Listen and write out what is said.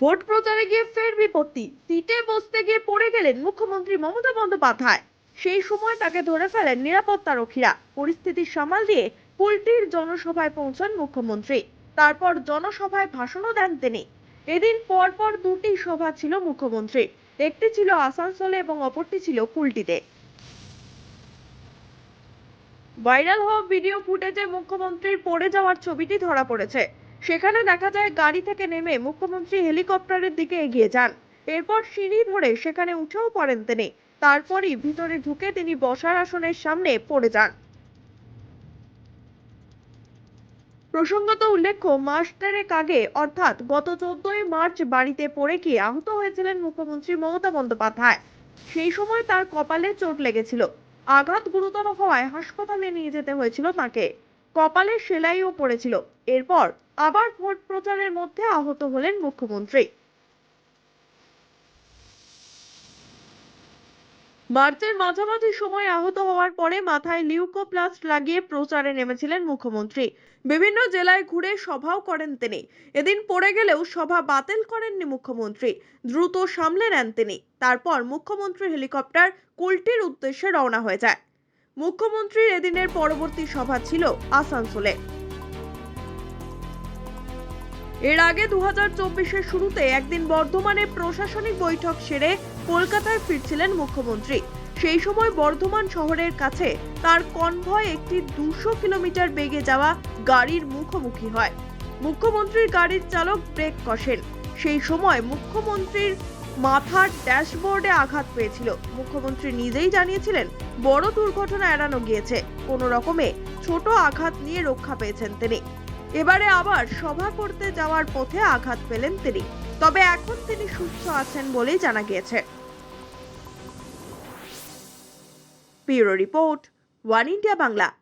Vote প্রচারে গিয়ে ফের বিপত্তি। সিটে বসতে গিয়ে পড়ে গেলেন মুখ্যমন্ত্রী মমতা বন্দ্যোপাধ্যায়। সেই সময় তাকে ধরে ফেলেন নিরাপত্তারক্ষীরা। পরিস্থিতি সামাল দিয়ে কুলটির জনসভায় পৌঁছান মুখ্যমন্ত্রী। তারপর জনসভায় ভাষণও দেন তিনি। এদিন পরপর দুটি সভা ছিল মুখ্যমন্ত্রী একটি ছিল আসানসোলে এবং অপরটি ছিল পুলটিতে। ভাইরাল হওয়া ভিডিও ফুটেজে মুখ্যমন্ত্রীর পড়ে যাওয়ার ছবিটি ধরা পড়েছে। সেখানে দেখা যায় গাড়ি থেকে নেমে মুখ্যমন্ত্রী হেলিকপ্টারের দিকে এগিয়ে যান। এরপর সিঁড়ি ধরে সেখানে উঠেও পড়েন তিনি। তারপরই ভিতরে ঢুকে তিনি বসার আসনের সামনে পড়ে যান। প্রসঙ্গত উল্লেখ্য, মাস দেড়েক আগে, অর্থাৎ গত চোদ্দই মার্চ বাড়িতে পড়ে গিয়ে আহত হয়েছিলেন মুখ্যমন্ত্রী মমতা বন্দ্যোপাধ্যায়? সেই সময় তার কপালে চোট লেগেছিল। আঘাত গুরুতর হওয়ায় হাসপাতালে নিয়ে যেতে হয়েছিল তাকে। কপালে সেলাইও পড়েছিল। এরপর আবার ভোট প্রচারের মধ্যে আহত হলেন মুখ্যমন্ত্রী। মার্চের মাঝামাঝি সময় আহত হওয়ার পরে মাথায় লিউকোপ্লাস্ট লাগিয়ে প্রচারে নেমেছিলেন মুখ্যমন্ত্রী। বিভিন্ন জেলায় ঘুরে সভাও করেন তিনি। এদিন পড়ে গেলেও সভা বাতিল করেননি মুখ্যমন্ত্রী। দ্রুত সামলে নেন তিনি। তারপর মুখ্যমন্ত্রী হেলিকপ্টার কুলটির উদ্দেশ্যে রওনা হয়ে যায়। মুখ্যমন্ত্রীর এদিনের পরবর্তী সভা ছিল আসানসোলে। এর আগে দু হাজার শুরুতে একদিন বর্ধমানে প্রশাসনিক বৈঠক সেরে কলকাতায় ফিরছিলেন মুখ্যমন্ত্রী। সেই সময় বর্ধমান শহরের কাছে তার কনভয় একটি দুশো কিলোমিটার বেগে যাওয়া গাড়ির মুখোমুখি হয়। মুখ্যমন্ত্রীর গাড়ির চালক ব্রেক কষেন। সেই সময় মুখ্যমন্ত্রীর মাথার ড্যাশবোর্ডে আঘাত পেয়েছিল। মুখ্যমন্ত্রী নিজেই জানিয়েছিলেন, বড় দুর্ঘটনা এড়ানো গিয়েছে। কোনো রকমে ছোট আঘাত নিয়ে রক্ষা পেয়েছেন তিনি। এবারে আবার সভা করতে যাওয়ার পথে আঘাত পেলেন তিনি। তবে এখন তিনি সুস্থ আছেন বলেই জানা গিয়েছে। Bureau report, one India Bangla.